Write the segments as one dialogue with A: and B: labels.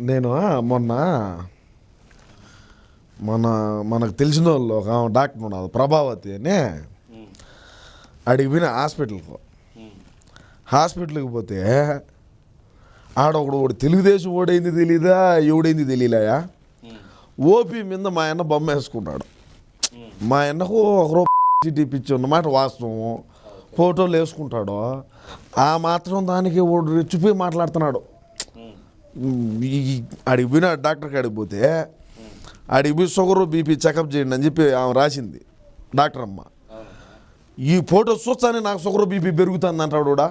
A: నేను మొన్న మన మనకు తెలిసిన వాళ్ళు ఒక డాక్టర్ ఉన్నది ప్రభావతి అని. అడిగి పోయిన హాస్పిటల్కు. హాస్పిటల్కి పోతే ఆడ ఒకడు తెలుగుదేశం ఓడైంది తెలీదా ఎవడైంది తెలియలేయా ఓపీ మీద మా అన్న బొమ్మ వేసుకున్నాడు. మా అన్నకు ఒక రూపాయి పిచ్చి ఉన్నమాట వాస్తవం. ఫోటోలు వేసుకుంటాడు. ఆ మాత్రం దానికి ఓడు రెచ్చిపోయి మాట్లాడుతున్నాడు. ఆడికి పోయిన డాక్టర్కి ఆడికి పోతే ఆడికి పోయి షుగరు బీపీ చెకప్ చేయండి అని చెప్పి ఆమె రాసింది. డాక్టర్ అమ్మ. ఈ ఫోటో చూస్తానే నాకు షుగర్ బీపీ పెరుగుతుంది అంటాడు కూడా.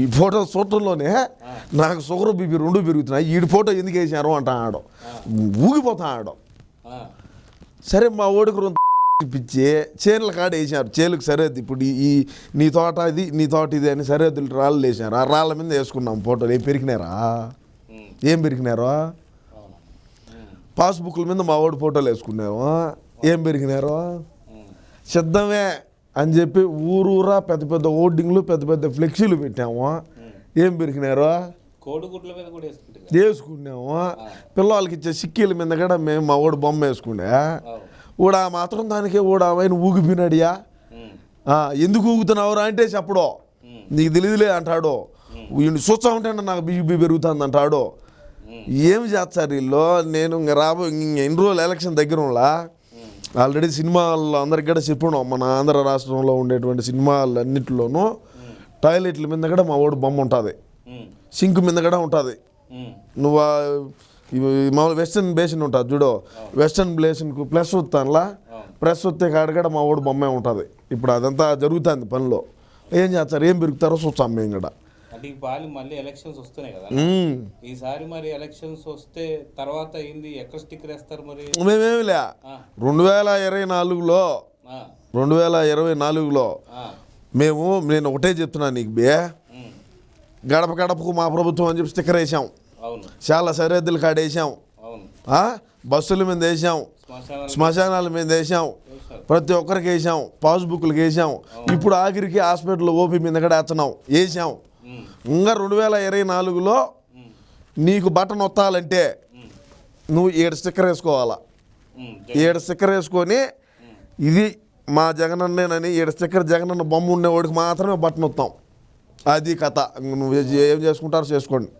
A: ఈ ఫోటో చూడటంలోనే నాకు షుగర్ బీపీ రెండు పెరుగుతున్నాయి. ఈ ఫోటో ఎందుకు వేసారు అంటాడు. ఊగిపోతాడు సరే మా ఓడికి పిచ్చి చేనుల కాడ వేసారు చేనులకు సరిహద్దు. ఇప్పుడు ఈ- నీ తోట ఇది నీ తోట ఇది అని సరిహద్దులు రాళ్ళు వేసారు ఆ రాళ్ళ మీద వేసుకున్నాం ఫోటోలు. ఏం పెరిగినారా
B: ఉమ్,
A: ఏం
B: ఉమ్,
A: పాస్బుక్ల మీద మా ఓడి ఫోటోలు వేసుకున్నాము ఏం పెరిగినారు? సిద్ధమే అని చెప్పి ఊరూరా పెద్ద పెద్ద ఓటింగ్లు పెద్ద పెద్ద ఫ్లెక్సీలు పెట్టాము. ఏం పెరిగినారు? వేసుకున్నాము. పిల్లలకి ఇచ్చే సిక్కీల మీద కూడా మేము మా ఓడి బొమ్మ వేసుకునే ఊడా మాత్రం దానికి ఊడా ఆయన ఊగిపోయినాడియా ఎందుకు ఊగుతున్నావురా అంటే చెప్పడు. నీకు తెలియదులే అంటాడు. వీడిని చూస్తా ఉంటే నాకు బీపీ పెరుగుతుంది అంటాడు. ఏం చేస్తారు వీళ్ళు? నేను ఇంక రాబో ఇంక ఎన్ని రోజులు ఎలక్షన్ దగ్గర
B: ఉమ్,
A: ఆల్రెడీ సినిమాల్లో అందరికి కూడా చెప్పాను మన ఆంధ్ర రాష్ట్రంలో ఉండేటువంటి సినిమాలు అన్నింటిలోనూ టాయిలెట్ల మీద కూడా మా ఓడి బొమ్మ ఉంటుంది. సింక్ మీద కూడా ఉంటుంది. నువ్వు మామూలు వెస్టర్న్ బేసిన్ ఉంటుంది చూడు. వెస్టర్న్ బేసిన్కు ప్లస్ వస్తానులా ప్రెస్ వస్తే కాడ కూడా మా ఓడి బొమ్మే ఉంటుంది. ఇప్పుడు అదంతా జరుగుతుంది పనిలో. ఏం చేస్తారు? ఏం పెరుగుతారో చూస్తాం మేము కూడా.
B: అంటే ఈ పాలి మళ్ళీ ఎలక్షన్స్ వస్తున్నాయి కదా. ఈసారి మరి ఎలక్షన్స్ వస్తే తర్వాత ఏంది? ఎక్కడ స్టిక్కర్ వేస్తారు మరి?
A: మేమేమిలే
B: ఆ,
A: రెండు వేల ఇరవై నాలుగులో రెండు వేల ఇరవై నాలుగులో మేము నేను ఒకటే చెప్తున్నా నీకు బే. గడప గడపకు మా ప్రభుత్వం అని చెప్పి స్టిక్కర్ వేసాం. చాలా సరిహద్దులు కాడ వేసాం
B: అవును.
A: ఆ? బస్సుల మీద వేసాం
B: శ్మశానాలు
A: మీద వేసాం. ప్రతి ఒక్కరికి వేసాం పాస్బుక్లకు వేసాం ఇప్పుడు ఆఖరికి హాస్పిటల్ ఓపీ మీద కూడా వేస్తున్నాం వేసాం ఇంకా రెండు వేల ఇరవై నాలుగులో నీకు బటన్ వత్తాలంటే
B: ఉమ్,
A: నువ్వు ఏడు స్టిక్కర్ వేసుకోవాలా? ఏడు స్టిక్కర్ వేసుకొని ఇది మా జగనన్నేనని ఏడు స్టిక్కర్ జగనన్న బొమ్మ ఉండేవాడికి మాత్రమే బటన్ వస్తాం అది కథ. నువ్వు ఏం చేసుకుంటారో చేసుకోండి.